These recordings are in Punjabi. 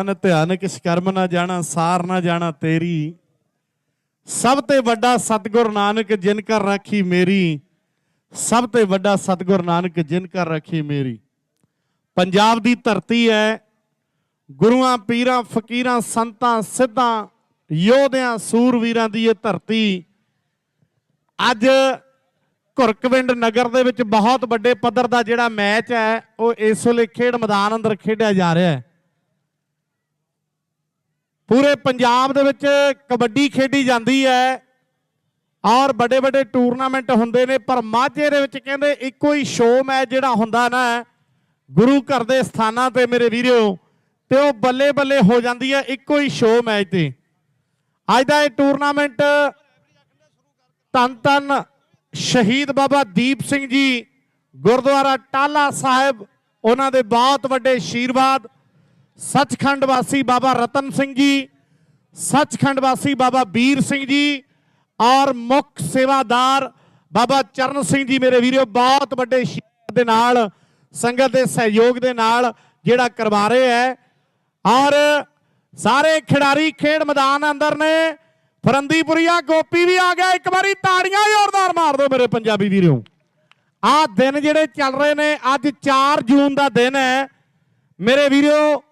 ਗਿਆਨ ਧਿਆਨ ਕਿਛ ਕਰਮ ਨਾ ਜਾਣਾ, ਸਾਰ ਨਾ ਜਾਣਾ ਤੇਰੀ। ਸਭ ਤੇ ਵੱਡਾ ਸਤਿਗੁਰ ਨਾਨਕ ਜਿਨ ਕਰ ਰਾਖੀ ਮੇਰੀ। ਸਭ ਤੇ ਵੱਡਾ ਸਤਿਗੁਰ ਨਾਨਕ ਜਿਨ ਕਰ ਰਾਖੀ ਮੇਰੀ। ਪੰਜਾਬ ਦੀ ਧਰਤੀ ਹੈ। ਗੁਰੂਆਂ, ਪੀਰਾਂ, ਫਕੀਰਾਂ, ਸੰਤਾਂ, ਸਿੱਧਾਂ, ਯੋਧਿਆਂ, ਸੂਰਵੀਰਾਂ ਦੀ ਇਹ ਧਰਤੀ। ਅੱਜ ਘੁਰਕਵਿੰਡ ਨਗਰ ਦੇ ਵਿੱਚ ਬਹੁਤ ਵੱਡੇ ਪੱਧਰ ਦਾ ਜਿਹੜਾ ਮੈਚ ਹੈ, ਉਹ ਇਸ ਵੇਲੇ ਖੇਡ ਮੈਦਾਨ ਅੰਦਰ ਖੇਡਿਆ ਜਾ ਰਿਹਾ ਹੈ। ਪੂਰੇ ਪੰਜਾਬ ਦੇ ਵਿੱਚ ਕਬੱਡੀ ਖੇਡੀ ਜਾਂਦੀ ਹੈ ਔਰ ਵੱਡੇ ਵੱਡੇ ਟੂਰਨਾਮੈਂਟ ਹੁੰਦੇ ਨੇ, ਪਰ ਮਾਝੇ ਦੇ ਵਿੱਚ ਕਹਿੰਦੇ ਇੱਕੋ ਹੀ ਸ਼ੋਅ ਮੈਚ ਜਿਹੜਾ ਹੁੰਦਾ ਨਾ, ਗੁਰੂ ਘਰ ਦੇ ਸਥਾਨਾਂ ਤੇ ਮੇਰੇ ਵੀਰੋ, ਤੇ ਉਹ ਬੱਲੇ ਬੱਲੇ ਹੋ ਜਾਂਦੀ ਹੈ, ਇੱਕੋ ਹੀ ਸ਼ੋਅ ਮੈਚ ਤੇ। ਅੱਜ ਦਾ ਇਹ ਟੂਰਨਾਮੈਂਟ ਧੰਨ ਧੰਨ ਸ਼ਹੀਦ ਬਾਬਾ ਦੀਪ ਸਿੰਘ ਜੀ, ਗੁਰਦੁਆਰਾ ਟਾਲਾ ਸਾਹਿਬ, ਉਹਨਾਂ ਦੇ ਬਹੁਤ ਵੱਡੇ ਆਸ਼ੀਰਵਾਦ ਸੱਚਖੰਡ ਵਾਸੀ ਬਾਬਾ ਰਤਨ ਸਿੰਘ ਜੀ, ਸੱਚਖੰਡ ਵਾਸੀ ਬਾਬਾ ਵੀਰ ਸਿੰਘ ਜੀ ਔਰ ਮੁੱਖ ਸੇਵਾਦਾਰ ਬਾਬਾ ਚਰਨ ਸਿੰਘ ਜੀ ਮੇਰੇ ਵੀਰੋ, ਬਹੁਤ ਵੱਡੇ ਆਸ਼ੀਰਵਾਦ ਦੇ ਨਾਲ, ਸੰਗਤ ਦੇ ਸਹਿਯੋਗ ਦੇ ਨਾਲ ਜਿਹੜਾ ਕਰਵਾ ਰਹੇ ਹੈ। ਔਰ ਸਾਰੇ ਖਿਡਾਰੀ ਖੇਡ ਮੈਦਾਨ ਅੰਦਰ ਨੇ, ਫਰੰਦੀਪੁਰੀਆ ਗੋਪੀ ਵੀ ਆ ਗਿਆ, ਇੱਕ ਵਾਰੀ ਤਾੜੀਆਂ ਜ਼ੋਰਦਾਰ ਮਾਰ ਦਿਓ ਮੇਰੇ ਪੰਜਾਬੀ ਵੀਰੋ। ਆਹ ਦਿਨ ਜਿਹੜੇ ਚੱਲ ਰਹੇ ਨੇ, ਅੱਜ 4 ਜੂਨ ਦਾ ਦਿਨ ਹੈ। ਮੇਰੇ ਵੀਰੋ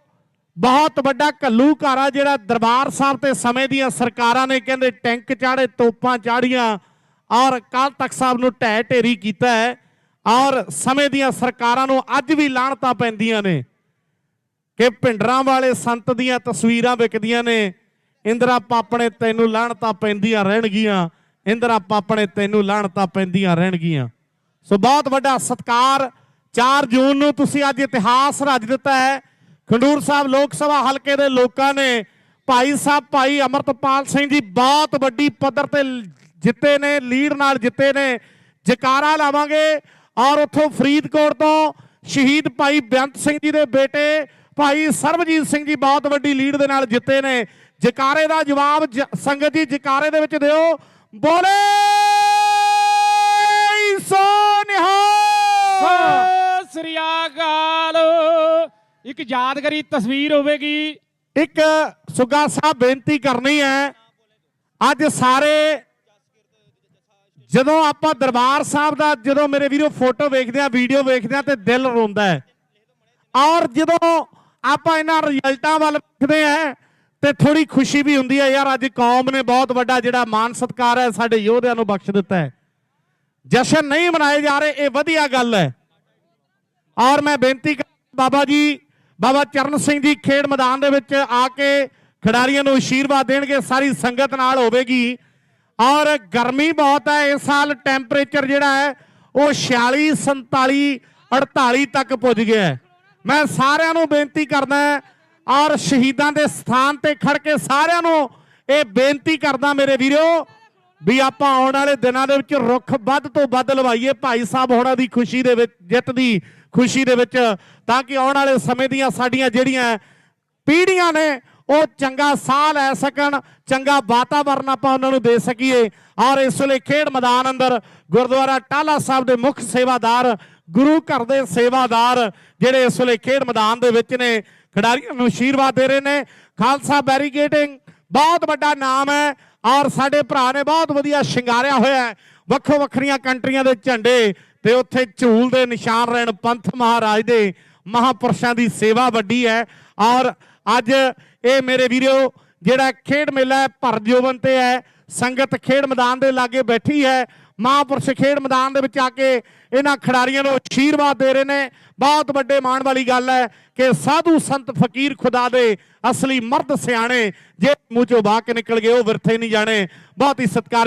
ਬਹੁਤ ਵੱਡਾ ਘੱਲੂਘਾਰਾ ਜਿਹੜਾ ਦਰਬਾਰ ਸਾਹਿਬ ਤੇ ਸਮੇਂ ਦੀਆਂ ਸਰਕਾਰਾਂ ਨੇ ਕਹਿੰਦੇ ਟੈਂਕ ਚਾੜੇ, ਤੋਪਾਂ ਚਾੜੀਆਂ ਔਰ ਕੱਲ ਤਖ਼ਤ ਸਾਹਿਬ ਨੂੰ ਢਹਿ ਢੇਰੀ ਕੀਤਾ ਹੈ ਔਰ ਸਮੇਂ ਦੀਆਂ ਸਰਕਾਰਾਂ ਨੂੰ ਅੱਜ ਵੀ ਲਾਹਣਤਾਂ ਪੈਂਦੀਆਂ ਨੇ ਕਿ ਭਿੰਡਰਾਂ ਵਾਲੇ ਸੰਤ ਦੀਆਂ ਤਸਵੀਰਾਂ ਵਿਕਦੀਆਂ ਨੇ, ਇੰਦਰਾ ਪਾਪਣੇ ਤੈਨੂੰ ਲਾਹਣਤਾਂ ਪੈਂਦੀਆਂ ਰਹਿਣਗੀਆਂ, ਇੰਦਰਾ ਪਾਪਣੇ ਤੈਨੂੰ ਲਾਹਣਤਾਂ ਪੈਂਦੀਆਂ ਰਹਿਣਗੀਆਂ। ਸੋ ਬਹੁਤ ਵੱਡਾ ਸਤਕਾਰ 4 ਜੂਨ ਨੂੰ ਤੁਸੀਂ ਅੱਜ ਇਤਿਹਾਸ ਰਚ ਦਿੱਤਾ ਹੈ। ਖੰਡੂਰ ਸਾਹਿਬ ਲੋਕ ਸਭਾ ਹਲਕੇ ਦੇ ਲੋਕਾਂ ਨੇ ਭਾਈ ਸਾਹਿਬ, ਭਾਈ ਅਮਰਤਪਾਲ ਸਿੰਘ ਜੀ ਬਹੁਤ ਵੱਡੀ ਪੱਧਰ ਤੇ ਜਿੱਤੇ ਨੇ, ਲੀਡ ਨਾਲ ਜਿੱਤੇ ਨੇ। ਜਕਾਰਾ ਲਾਵਾਂਗੇ ਔਰ ਉੱਥੋਂ ਫਰੀਦਕੋਟ ਤੋਂ ਸ਼ਹੀਦ ਭਾਈ ਬੇਅੰਤ ਸਿੰਘ ਜੀ ਦੇ ਬੇਟੇ, ਭਾਈ ਸਰਬਜੀਤ ਸਿੰਘ ਜੀ ਬਹੁਤ ਵੱਡੀ ਲੀਡ ਦੇ ਨਾਲ ਜਿੱਤੇ ਨੇ। ਜਕਾਰੇ ਦਾ ਜਵਾਬ ਜ- ਸੰਗਤ ਜੀ ਜਕਾਰੇ ਦੇ ਵਿੱਚ ਦਿਓ। ਬੋਲੇ! ਇੱਕ ਯਾਦਗਾਰੀ ਤਸਵੀਰ ਹੋਵੇਗੀ। ਇੱਕ ਸੁਗਾ ਸਾਹਿਬ ਬੇਨਤੀ ਕਰਨੀ ਹੈ, ਅੱਜ ਸਾਰੇ ਜਦੋਂ ਆਪਾਂ ਦਰਬਾਰ ਸਾਹਿਬ ਦਾ ਜਦੋਂ ਮੇਰੇ ਵੀਰੋ ਫੋਟੋ ਵੇਖਦੇ ਆ ਵੀਡੀਓ ਵੇਖਦੇ ਆ ਤੇ ਦਿਲ ਰੋਂਦਾ ਹੈ। ਔਰ ਜਦੋਂ ਆਪਾਂ ਇਹਨਾਂ ਰਿਜ਼ਲਟਾਂ ਵੱਲ ਵੇਖਦੇ ਆ ਤੇ ਥੋੜੀ ਖੁਸ਼ੀ ਵੀ ਹੁੰਦੀ ਹੈ, ਯਾਰ ਅੱਜ ਕੌਮ ਨੇ ਬਹੁਤ ਵੱਡਾ ਜਿਹੜਾ ਮਾਨ ਸਤਕਾਰ ਹੈ, ਸਾਡੇ ਯੋਧਿਆਂ ਨੂੰ ਬਖਸ਼ ਦਿੱਤਾ ਹੈ। ਜਸ਼ਨ ਨਹੀਂ ਮਨਾਏ ਜਾ ਰਹੇ, ਇਹ ਵਧੀਆ ਗੱਲ ਹੈ। ਔਰ ਮੈਂ ਬੇਨਤੀ ਕਰ ਬਾਬਾ ਜੀ ਬਾਬਾ ਚਰਨ ਸਿੰਘ ਜੀ ਖੇਡ ਮੈਦਾਨ ਦੇ ਵਿੱਚ ਆ ਕੇ ਖਿਡਾਰੀਆਂ ਨੂੰ ਆਸ਼ੀਰਵਾਦ ਦੇਣਗੇ, ਸਾਰੀ ਸੰਗਤ ਨਾਲ ਹੋਵੇਗੀ। ਔਰ ਗਰਮੀ ਬਹੁਤ ਹੈ, ਇਸ ਸਾਲ ਟੈਂਪਰੇਚਰ ਜਿਹੜਾ ਹੈ, ਉਹ 46 47 48 ਤੱਕ ਪੁੱਜ ਗਿਆ ਹੈ। ਮੈਂ ਸਾਰਿਆਂ ਨੂੰ ਬੇਨਤੀ ਕਰਦਾ ਔਰ ਸ਼ਹੀਦਾਂ ਦੇ ਸਥਾਨ ਤੇ ਖੜ ਕੇ ਸਾਰਿਆਂ ਨੂੰ ਇਹ ਬੇਨਤੀ ਕਰਦਾ ਮੇਰੇ ਵੀਰੋ, ਵੀ ਆਪਾਂ ਆਉਣ ਵਾਲੇ ਦਿਨਾਂ ਦੇ ਵਿੱਚ ਰੁੱਖ ਵੱਧ ਤੋਂ ਵੱਧ ਲਵਾਈਏ। ਭਾਈ ਸਾਹਿਬ ਹੋਣਾ ਦੀ ਖੁਸ਼ੀ ਦੇ ਵਿੱਚ, ਜਿੱਤ ਦੀ ਖੁਸ਼ੀ ਦੇ ਵਿੱਚ, ਤਾਂ ਕਿ ਆਉਣ ਵਾਲੇ ਸਮੇਂ ਦੀਆਂ ਸਾਡੀਆਂ ਜਿਹੜੀਆਂ ਪੀੜ੍ਹੀਆਂ ਨੇ, ਉਹ ਚੰਗਾ ਸਾਹ ਲੈ ਸਕਣ, ਚੰਗਾ ਵਾਤਾਵਰਨ ਆਪਾਂ ਉਹਨਾਂ ਨੂੰ ਦੇ ਸਕੀਏ। ਔਰ ਇਸ ਵੇਲੇ ਖੇਡ ਮੈਦਾਨ ਅੰਦਰ ਗੁਰਦੁਆਰਾ ਟਾਲਾ ਸਾਹਿਬ ਦੇ ਮੁੱਖ ਸੇਵਾਦਾਰ, ਗੁਰੂ ਘਰ ਦੇ ਸੇਵਾਦਾਰ, ਜਿਹੜੇ ਇਸ ਵੇਲੇ ਖੇਡ ਮੈਦਾਨ ਦੇ ਵਿੱਚ ਨੇ, ਖਿਡਾਰੀਆਂ ਨੂੰ ਆਸ਼ੀਰਵਾਦ ਦੇ ਰਹੇ ਨੇ। ਖਾਲਸਾ ਬੈਰੀਕੇਡਿੰਗ ਬਹੁਤ ਵੱਡਾ ਨਾਮ ਹੈ। ਔਰ ਸਾਡੇ ਭਰਾ ਨੇ ਬਹੁਤ ਵਧੀਆ ਸ਼ਿੰਗਾਰਿਆ ਹੋਇਆ ਹੈ। ਵੱਖੋ ਵੱਖਰੀਆਂ ਕੰਟਰੀਆਂ ਦੇ ਝੰਡੇ ਤੇ ਉੱਥੇ ਝੂਲ ਦੇ ਨਿਸ਼ਾਨ ਰਹਿਣ, ਪੰਥ ਮਹਾਰਾਜ ਦੇ ਮਹਾਪੁਰਸ਼ਾਂ ਦੀ ਸੇਵਾ ਵੱਡੀ ਹੈ। ਔਰ ਅੱਜ ਇਹ ਮੇਰੇ ਵੀਰੋ, ਜਿਹੜਾ ਖੇਡ ਮੇਲਾ ਹੈ ਭਰਜੋਵਨ ਤੇ ਹੈ, ਸੰਗਤ ਖੇਡ ਮੈਦਾਨ ਦੇ ਲਾਗੇ ਬੈਠੀ ਹੈ। ਮਹਾਂਪੁਰਸ਼ ਖੇਡ ਮੈਦਾਨ ਦੇ ਵਿੱਚ ਆ ਕੇ ਇਹਨਾਂ ਖਿਡਾਰੀਆਂ ਨੂੰ ਆਸ਼ੀਰਵਾਦ ਦੇ ਰਹੇ ਨੇ। ਬਹੁਤ ਵੱਡੇ ਮਾਣ ਵਾਲੀ ਗੱਲ ਹੈ ਕਿ ਸਾਧੂ ਸੰਤ ਫਕੀਰ ਖੁਦਾ ਦੇ ਅਸਲੀ ਮਰਦ ਸਿਆਣੇ, ਜੇ ਮੂੰਹ ਚੋਂ ਬਾਹ ਕੇ ਨਿਕਲ ਗਏ, ਉਹ ਵਿਰਥੇ ਨਹੀਂ ਜਾਣੇ। ਬਹੁਤ ਹੀ ਸਤਿਕਾਰ